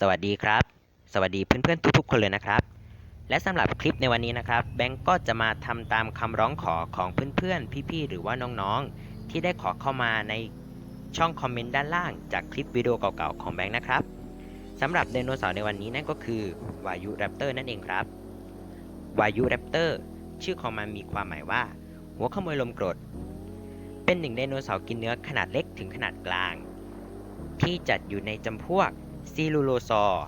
สวัสดีครับ สวัสดีเพื่อนๆทุกๆ คนเลยนะครับ และสำหรับคลิปในวันนี้นะครับ แบงก์ก็จะมาทำตามคำร้องขอของเพื่อนๆ พี่ๆ หรือว่าน้องๆ ที่ได้ขอเข้ามาในช่องคอมเมนต์ด้านล่างจากคลิปวิดีโอเก่าๆ ของแบงก์นะครับสำหรับไดโนเสาร์ในวันนี้นั่นก็คือวายุแรปเตอร์นั่นเองครับวายุแรปเตอร์ชื่อของมันมีความหมายว่า หัวขโมยลมกรด เป็นหนึ่งไดโนเสาร์กินเนื้อขนาดเล็กถึงขนาดกลาง ที่จัดอยู่ในจำพวก ซีลูโลซอร์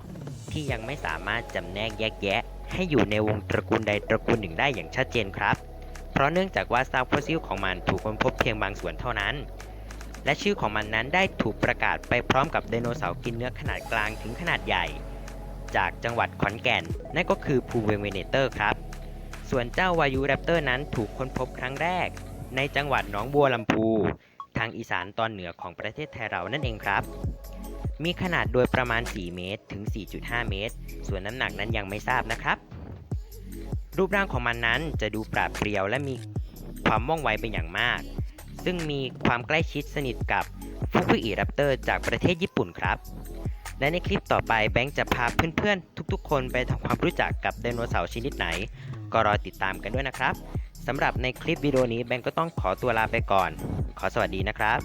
ที่ยังไม่สามารถจำแนกแยกแยะ ให้อยู่ในวงตระกูลใดตระกูลหนึ่งได้อย่างชัดเจนครับ เพราะเนื่องจากว่าซากฟอสซิลของมันถูกค้นพบเพียงบางส่วนเท่านั้น และชื่อของมันนั้นได้ถูกประกาศไปพร้อมกับไดโนเสาร์กินเนื้อขนาดกลางถึงขนาดใหญ่ จากจังหวัดขอนแก่น นั่นก็คือภูเวเวเนเตอร์ครับ ส่วนเจ้าวายุแรปเตอร์นั้นถูกค้นพบครั้งแรก ในจังหวัดหนองบัวลำพู ทางอีสานตอนเหนือของประเทศไทยเรานั่นเองครับ มีขนาดโดยประมาณ 4 เมตรถึง 4.5 เมตร ส่วนน้ำหนักนั้นยังไม่ทราบนะครับ รูปร่างของมันนั้นจะดูปราดเปรียวและมีความว่องไวเป็นอย่างมาก ซึ่งมีความใกล้ชิดสนิทกับฟุกุอิแรปเตอร์จากประเทศญี่ปุ่นครับ และในคลิปต่อไปแบงค์จะพาเพื่อนๆ ทุกๆ คนไปทำความรู้จักกับไดโนเสาร์ชนิดไหน ก็รอติดตามกันด้วยนะครับสำหรับในคลิปวิดีโอนี้แบงค์ก็ต้องขอตัวลาไปก่อน ขอสวัสดีนะครับ